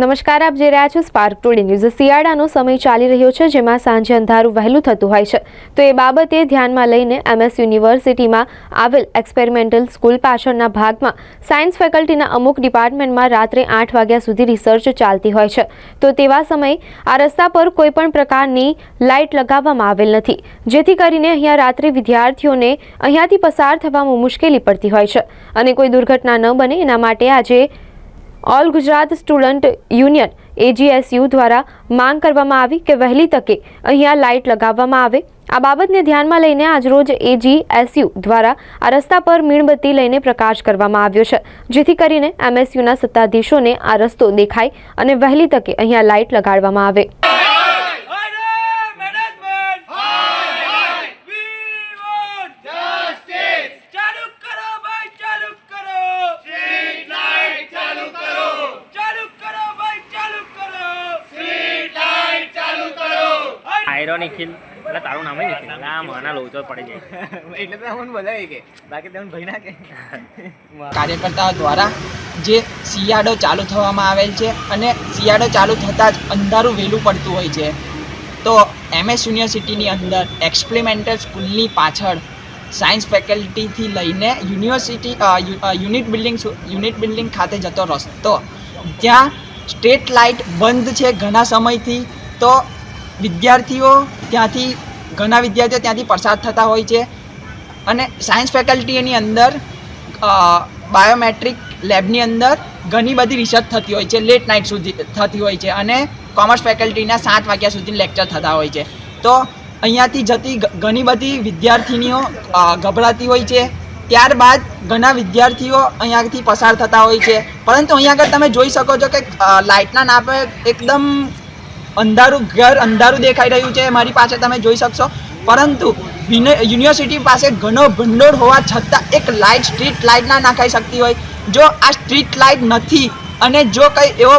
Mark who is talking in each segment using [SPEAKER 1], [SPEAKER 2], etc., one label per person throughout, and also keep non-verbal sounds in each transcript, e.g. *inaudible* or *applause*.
[SPEAKER 1] નમસ્કાર, આપ જે રહ્યા છો સ્પાર્ક ટુડે ન્યૂઝ. શિયાળાનો સમય ચાલી રહ્યો છે, જેમાં સાંજે અંધારું વહેલું થતું હોય છે. તો એ બાબતે ધ્યાનમાં લઈને એમએસ યુનિવર્સિટીમાં આવેલ એક્સપેરિમેન્ટલ સ્કૂલ પાછળના ભાગમાં સાયન્સ ફેકલ્ટીના અમુક ડિપાર્ટમેન્ટમાં રાત્રે આઠ વાગ્યા સુધી રિસર્ચ ચાલતી હોય છે. તો તેવા સમયે આ રસ્તા પર કોઈપણ પ્રકારની લાઇટ લગાવવામાં આવેલ નથી. જેથી કરીને અહીંયા રાત્રે વિદ્યાર્થીઓને અહીંયાથી પસાર થવામાં મુશ્કેલી પડતી હોય છે. અને કોઈ દુર્ઘટના ન બને, એના માટે આજે All Gujarat Student Union AGSU દ્વારા માંગ કરવામાં આવી કે વહેલી તકે અહીંયા લાઇટ લગાવવામાં આવે. આ બાબતને ધ્યાનમાં લઈને આજરોજ એજીએસયુ દ્વારા આ રસ્તા પર મીણબત્તી લઈને પ્રકાશ કરવામાં આવ્યો છે, જેથી કરીને એમએસયુના સત્તાધીશોને આ રસ્તો દેખાય અને વહેલી તકે અહીંયા લાઇટ લગાડવામાં આવે
[SPEAKER 2] Order management! Hi, hi! We want justice! ચાલુ કરો ભાઈ ચાલુ કરો સ્ટ્રીટ લાઈટ ચાલુ કરો ચાલુ કરો ભાઈ ચાલુ કરો સ્ટ્રીટ લાઈટ ચાલુ કરો
[SPEAKER 3] આયરો નિખિલ એટલે તારું નામ નિખિલ ના માના લોચો પડી જાય. *laughs*
[SPEAKER 4] એટલે તો અમને બોલાવી કે. બાકી તમને ભાઈ ના કે. *laughs*
[SPEAKER 5] કાર્યકર્તાઓ દ્વારા જે શિયાળો ચાલુ થવામાં આવેલ છે અને શિયાળો ચાલુ થતાં જ અંધારું વહેલું પડતું હોય છે. તો એમએસ યુનિવર્સિટીની અંદર એક્સપેરિમેન્ટલ સ્કૂલની પાછળ સાયન્સ ફેકલ્ટીથી લઈને university unit building unit building ખાતે જતો રસ્તો. ત્યાં સ્ટ્રીટ લાઇટ બંધ છે ઘણા સમયથી તો વિદ્યાર્થીઓ ત્યાંથી, ઘણા વિદ્યાર્થીઓ ત્યાંથી પસાર થતા હોય છે. અને સાયન્સ ફેકલ્ટીની અંદર બાયોમેટ્રિક લેબની અંદર ઘણી બધી રિસર્ચ થતી હોય છે લેટ નાઇટ સુધી થતી હોય છે અને કોમર્સ ફેકલ્ટીના સાત વાગ્યા સુધી લેક્ચર થતા હોય છે. તો અહીંયાથી જતી ઘણી બધી વિદ્યાર્થિનીઓ ગભરાતી હોય છે. ત્યારબાદ ઘણા વિદ્યાર્થીઓ અહીંયાથી પસાર થતા હોય છે. પરંતુ અહીંયા આગળ તમે જોઈ શકો છો કે લાઇટના નાપે એકદમ અંધારું, ઘર અંધારું દેખાઈ રહ્યું છે, મારી પાસે તમે જોઈ શકશો. પરંતુ યુનિવર્સિટી પાસે ઘણો ભંડોળ હોવા છતાં એક લાઇટ સ્ટ્રીટ લાઇટ ના નાખાઈ શકતી હોય. જો આ સ્ટ્રીટ લાઇટ નથી, અને જો કંઈ એવો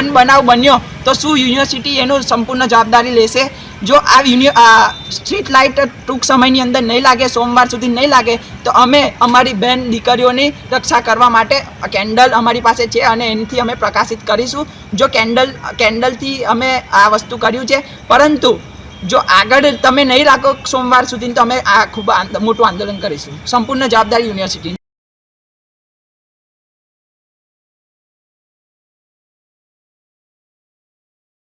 [SPEAKER 5] અનબનાવ બન્યો, તો શું યુનિવર્સિટી એનું સંપૂર્ણ જવાબદારી લેશે? જો આ યુનિ સ્ટ્રીટ લાઇટ ટૂંક સમયની અંદર નહીં લાગે, સોમવાર સુધી નહીં લાગે, તો અમે અમારી બેન દીકરીઓની રક્ષા કરવા માટે કેન્ડલ અમારી પાસે છે અને એનાથી અમે પ્રકાશિત કરીશું. જો કેન્ડલ કેન્ડલથી અમે આ વસ્તુ કર્યું છે. પરંતુ જો આગળ તમે નહીં રાખો સોમવાર સુધી તો અમે આ ખૂબ મોટું આંદોલન કરીશું. સંપૂર્ણ જવાબદારી યુનિવર્સિટી